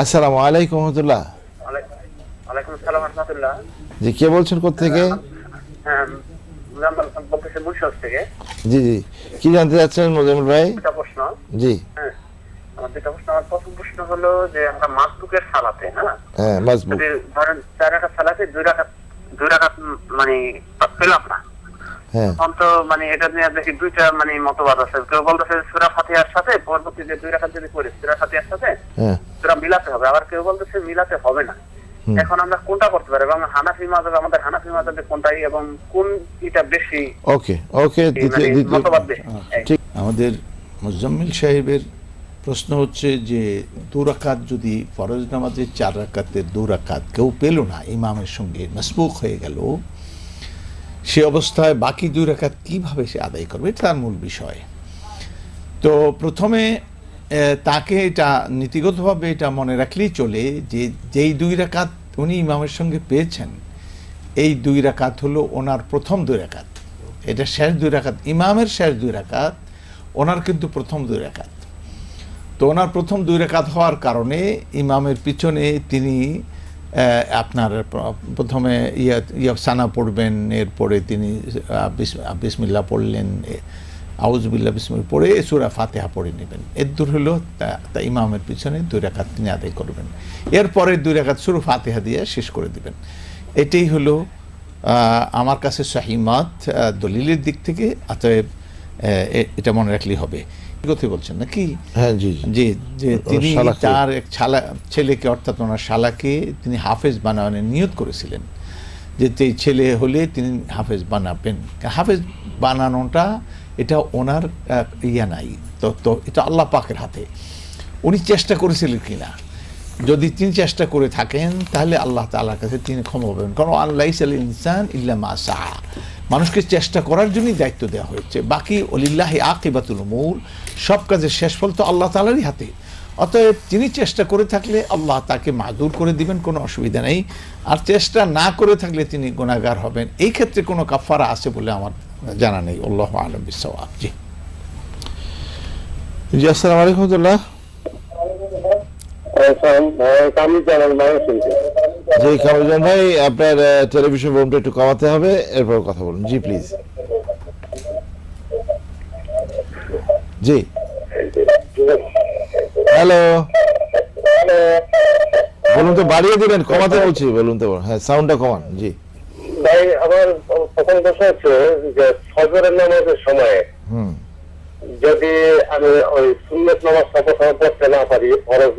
আসসালামু আলাইকুম রহমতুল্লাহ। ওয়ালাইকুম আসসালাম রহমতুল্লাহ। জি কে বলছেন থেকে হ্যাঁ থেকে। জি জি। কি জানতে চাচ্ছেন মোজাম্মেল ভাই? প্রশ্ন। জি। হ্যাঁ আমার প্রশ্ন। আমার প্রথম প্রশ্ন হলো যে আমরা মাসবুকের সালাতে হ্যাঁ হ্যাঁ ধরেন চার সালাতে দুই রাখাত দুই মানে পেলাম না। হ্যাঁ। তখন তো মানে এটা নিয়ে দেখি দুইটা মানে মতবাদ আছে। কেউ বলতেছে সুরা ফাতিহার সাথে পরবর্তী যে দুই রাখাত যদি করি সুরা ফাতিহার সাথে হ্যাঁ মিলাতে হবে। আবার কেউ বলতেছে মিলাতে হবে না। এখন আমরা কোনটা করতে পারি? এবং হানাফি মাযহাব আমাদের হানাফি মাযহাবে কোনটাই এবং কোন এটা বেশি? ওকে ওকে মানে। ঠিক। আমাদের মুজাম্মিল সাহেবের প্রশ্ন হচ্ছে যে দু রাকাত যদি ফরজ নামাজের চার রাকাতের দু রাকাত কেউ পেল না ইমামের সঙ্গে মসবুক হয়ে গেল সে অবস্থায় বাকি দুই রাকাত কীভাবে সে আদায় করবে? এটা তার মূল বিষয়। তো প্রথমে তাকে এটা নীতিগতভাবে এটা মনে রাখলেই চলে যে যেই দুই রাকাত উনি ইমামের সঙ্গে পেয়েছেন, এই দুই রাকাত হলো ওনার প্রথম দুই রাকাত। এটা শেষ দুই রাকাত, ইমামের শেষ দুই রাকাত, ওনার কিন্তু প্রথম দুই রাকাত। তো ওনার প্রথম দুই রেখাত হওয়ার কারণে ইমামের পিছনে তিনি আপনার প্রথমে ইয়া ইয়া সানা পড়বেন, এরপরে তিনি বিসমিল্লা পড়লেন আউজবিল্লা বিসমিল পড়ে সুরা ফাতেহা পড়ে নেবেন। এর দূর হলো তা- ইমামের পিছনে দুই রেখাত তিনি আদায় করবেন। এরপরে দুই রেখাত সুরু ফাতেহা দিয়ে শেষ করে দিবেন। এটাই হলো আমার কাছে শাহিমাত দলিলের দিক থেকে অতএব এটা মনে রাখলেই হবে। কি কথা বলছেন নাকি? হ্যাঁ জি জি। যে তিনি তার এক শালা ছেলেকে অর্থাৎ ওনার শালাকে তিনি হাফেজ বানানোর নিয়ত করেছিলেন। যে ছেলে হলে তিনি হাফেজ বানাবেন। হাফেজ বানানোটা এটা ওনার ইয়া নাই। তো তো এটা আল্লাহ পাকের হাতে। উনি চেষ্টা করেছিলেন কিনা? যদি তিনি চেষ্টা করে থাকেন, তাহলে আল্লাহ তাআলার কাছে তিনি ক্ষমা পাবেন। কারণ আল্লাহ ইনসান ইল্লা মা সাআ। মানুষকে চেষ্টা করার জন্যই দায়িত্ব দেওয়া হয়েছে। বাকি অলিল্লাহি আকিবাতুল মূল সব কাজের শেষ ফল তো আল্লাহ তালারই হাতে। অতএব তিনি চেষ্টা করে থাকলে আল্লাহ তাকে মাদুর করে দিবেন, কোনো অসুবিধা নেই। আর চেষ্টা না করে থাকলে তিনি গুণাগার হবেন। এই ক্ষেত্রে কোনো কাফারা আছে বলে আমার জানা নেই আল্লাহ আলম বিসওয়াব জি। জি আসসালামু জি কামরুজ্জামান ভাই আপনার টেলিভিশন ভলিউমটা একটু কমাতে হবে এরপর কথা বলুন। জি প্লিজ জি। হ্যালো বলুন তো বাড়িয়ে দিবেন কমাতে বলছি বলুন তো। হ্যাঁ সাউন্ডটা কমান জি। ভাই আমার প্রথম কথা হচ্ছে যে ফজরের নামাজের সময়ে যদি আমি ওই সুন্নত নামাজ কোথাও পড়তে না পারি ফরজ